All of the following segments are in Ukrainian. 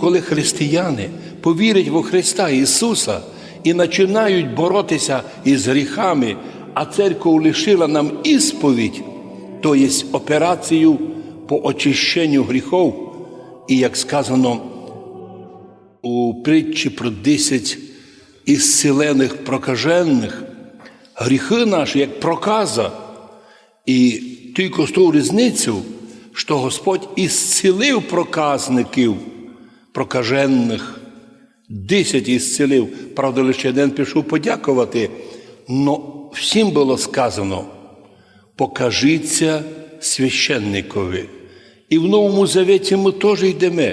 Коли християни повірять во Христа Ісуса і починають боротися із гріхами, а церква лишила нам ісповідь, то є операцію по очищенню гріхів, і як сказано у притчі про десять ісцелених прокажених, гріхи наші як проказа, і тільки з ту різницю, що Господь ісцілив проказників, прокажених, десять ісцілив, правда, лише один пішов подякувати, но всім було сказано, покажіться священникові. І в Новому Завіті ми теж йдемо,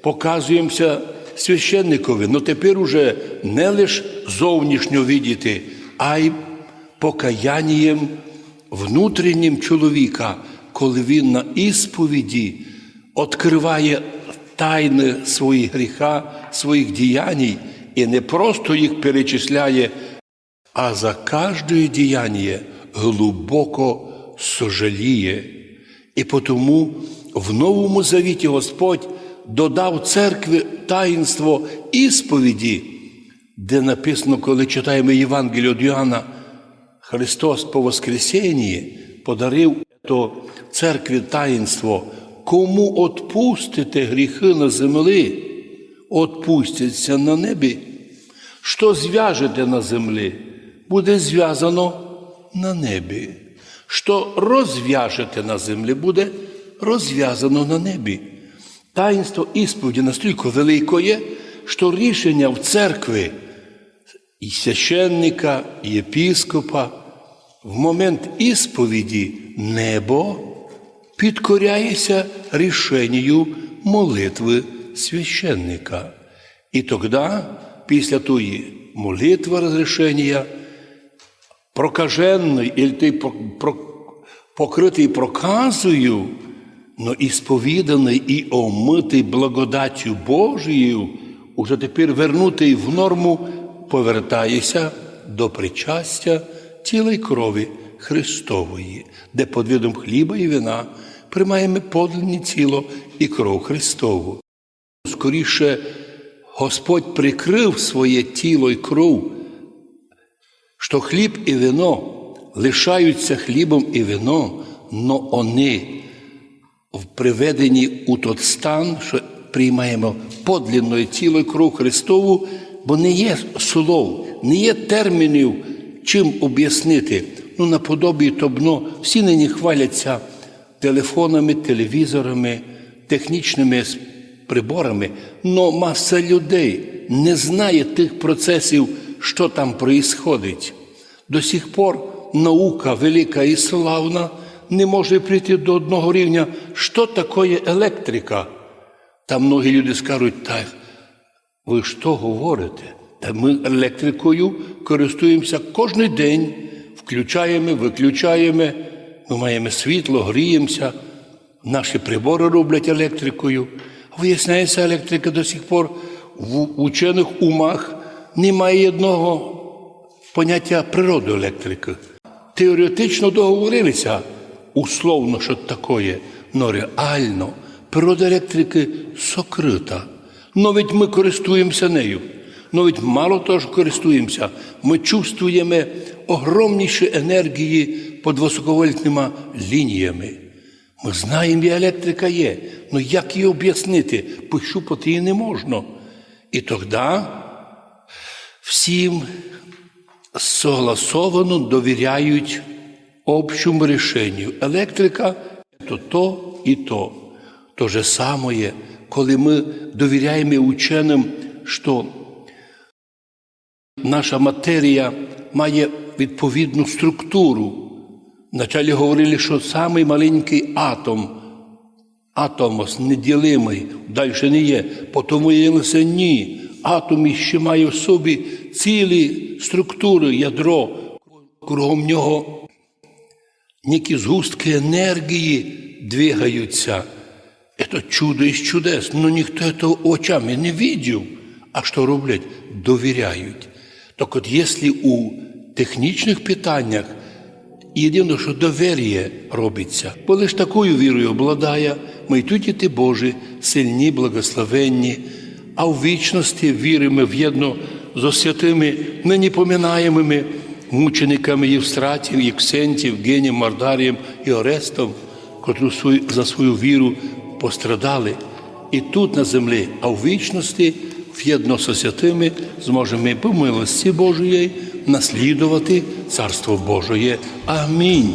показуємося священникові. Ну тепер уже не лише зовнішньо видіти, а й покаянням внутрішнім чоловіка, коли він на ісповіді відкриває тайни своїх гріха, своїх діянь і не просто їх перечисляє, а за кожне діяння глибоко сожаліє. І тому в Новому Завіті Господь додав церкві таїнство ісповіді, де написано, коли читаємо Євангелію від Йоанна, Христос по Воскресенні подарив то церкві таїнство, кому отпустите гріхи на землі, отпустяться на небі. Що зв'яжете на землі, буде зв'язано на небі. Що розв'яжете на землі, буде розв'язано на небі. Таїнство ісповіді настільки великое, що рішення в церкві і священника, і єпіскопа в момент ісповіді небо підкоряється рішенню молитви священника. І тоді, після тої молитви розрішення, прокажений, і ти покритий проказою, но і сповіданий і омитий благодаттю Божою, уже тепер вернутий в норму, повертаєшся до причастя цілої крові Христової, де під видом хліба і вина приймаємо подлинні тіло і кров Христову. Скоріше, Господь прикрив своє тіло і кров, що хліб і вино лишаються хлібом і вино, но вони приведені у тот стан, що приймаємо подлинне тіло і кров Христову, бо не є слов, не є термінів, чим об'яснити. Ну, наподобі тобно всі нині хваляться телефонами, телевізорами, технічними приборами, но маса людей не знає тих процесів, що там проїсходить. До сих пор наука велика і славна не може прийти до одного рівня, що таке електрика. Та многі люди скажуть, так, ви що говорите? Та ми електрикою користуємося кожен день, включаємо, виключаємо, ми маємо світло, гріємося, наші прибори роблять електрикою. Виясняється, електрика до сих пор в учених умах немає одного поняття природи електрики. Теоретично договорилися условно, що таке, але реально природа електрики сокрита. Но ведь ми користуємося нею. Но ведь мало того, що користуємося, ми чувствуємо огромніші енергії під високовольтними лініями. Ми знаємо, і електрика є, але як її об'яснити? Пощупати її не можна. І тоді всім согласовано довіряють общому рішенню. Електрика то то і то. То же саме, коли ми довіряємо ученим, що наша матерія має відповідну структуру. Вначалі говорили, що самий маленький атом, атомос неділимий, далі не є. Потім виявилося ні. Атом ще має в собі цілі структури, ядро, кругом нього які згустки енергії двигаються. Це чудо із чудес, але ніхто цього очами не бачив. А що роблять? Довіряють. Так от, якщо у технічних питаннях єдине, що довір'я робиться, бо лише такою вірою обладає, ми тут діти Божі, сильні, благословенні, а в вічності віримо в'єдно з святими, нині поминаємими мучениками Євстратів, Єксентів, Генієм, Мардарієм і Орестом, котрі за свою віру пострадали. І тут на землі, а в вічності в'єдно со святими зможемо по милості Божої наслідувати Царство Божоє. Амінь.